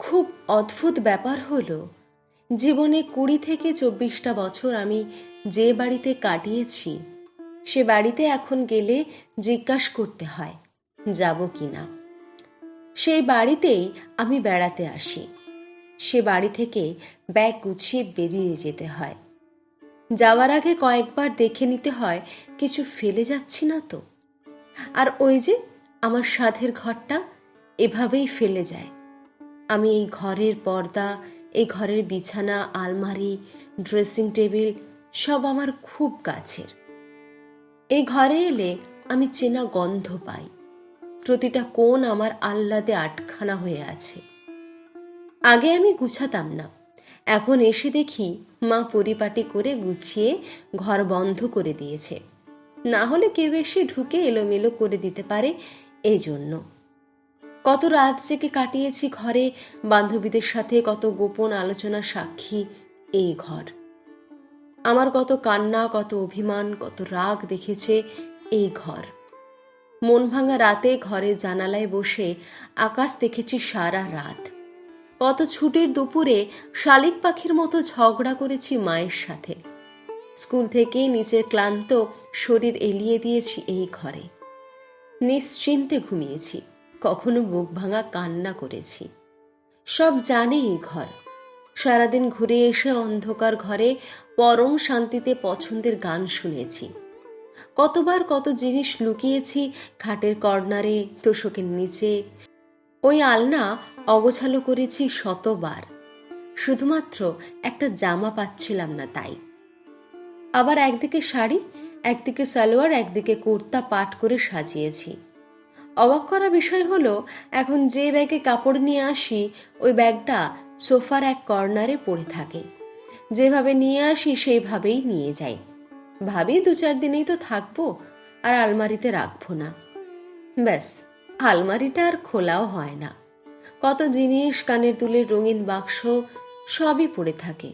খুব অদ্ভুত ব্যাপার হলো, জীবনে কুড়ি থেকে চব্বিশটা বছর আমি যে বাড়িতে কাটিয়েছি, সে বাড়িতে এখন গেলে জিজ্ঞাসা করতে হয়, যাব কি না? সেই বাড়িতেই আমি বেড়াতে আসি। সে বাড়ি থেকে ব্যাগ গুছিয়ে বেরিয়ে যেতে হয়। যাওয়ার আগে কয়েকবার দেখে নিতে হয়, কিছু ফেলে যাচ্ছি না তো। আর ওই যে আমার সাধের ঘরটা এভাবেই ফেলে যায়। আমি এই ঘরের পর্দা, এই ঘরের বিছানা, আলমারি, ড্রেসিং টেবিল সব আমার খুব কাছের। এই ঘরে এলে আমি চেনা গন্ধ পাই। প্রতিটা কোণ আমার আহ্লাদে আটখানা হয়ে আছে। আগে আমি গুছাতাম না। এখন এসে দেখি মা পরিপাটি করে গুছিয়ে ঘর বন্ধ করে দিয়েছে। না হলে কেউ এসে ঢুকে এলোমেলো করে দিতে পারে এই জন্য কত রাত জেগে কাটিয়েছি ঘরে, বান্ধবীদের সাথে কত গোপন আলোচনা সাক্ষী এই ঘর। আমার কত কান্না, কত অভিমান, কত রাগ দেখেছে এই ঘর। মন ভাঙা রাতে ঘরের জানালায় বসে আকাশ দেখেছি সারা রাত। কত ছুটির দুপুরে শালিক পাখির মতো ঝগড়া করেছি মায়ের সাথে। স্কুল থেকেই নিজের ক্লান্ত শরীর এলিয়ে দিয়েছি এই ঘরে। নিশ্চিন্তে ঘুমিয়েছি। কখনো বুক ভাঙা কান্না করেছি। সব জানে এই ঘর। সারাদিন ঘুরে এসে অন্ধকার ঘরে পরম শান্তিতে পছন্দের গান শুনেছি। কতবার কত জিনিস লুকিয়েছি খাটের কর্নারে, তোষকের নিচে। ওই আলনা অগোছালো করেছি শতবার। শুধুমাত্র একটা জামা পাচ্ছিলাম না তাই। আবার একদিকে শাড়ি, একদিকে সালোয়ার, একদিকে কুর্তা পাট করে সাজিয়েছি। অবাক করা বিষয় হলো, এখন যে ব্যাগে কাপড় নিয়ে আসি, ওই ব্যাগটা সোফার এক কর্নারে পড়ে থাকে। যেভাবে নিয়ে আসি, সেইভাবেই নিয়ে যাই। ভাবি দু চার দিনেই তো থাকব, আর আলমারিতে রাখব না। ব্যাস, আলমারিটা আর খোলাও হয় না। কত জিনিস, কানের দুলের রঙিন বাক্স, সবই পড়ে থাকে।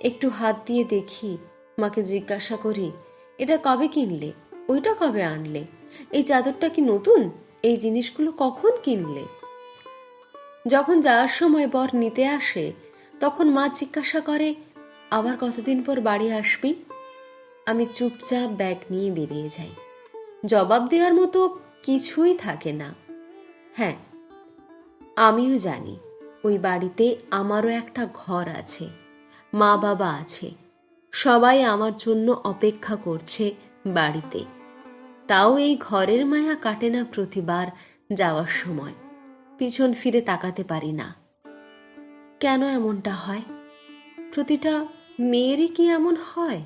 একটু হাত দিয়ে দেখি, মাকে জিজ্ঞাসা করি, এটা কবে কিনলে? ওইটা কবে আনলে? এই চাদরটা কি নতুন? এই জিনিসগুলো কখন কিনলে? যখন যাওয়ার সময় বর নিতে আসে, তখন মা জিজ্ঞাসা করে, আবার কতদিন পর বাড়ি আসবি? আমি চুপচাপ ব্যাগ নিয়ে বেরিয়ে যাই। জবাব দেওয়ার মতো কিছুই থাকে না। হ্যাঁ আমিও জানি, ওই বাড়িতে আমারও একটা ঘর আছে মা বাবা আছে, সবাই আমার জন্য অপেক্ষা করছে বাড়িতে। তাও এই ঘরের মায়া কাটে না প্রতিবার যাওয়ার সময়। পিছন ফিরে তাকাতে পারি না। কেন এমনটা হয়? প্রতিটা মেয়েরই কি এমন হয়?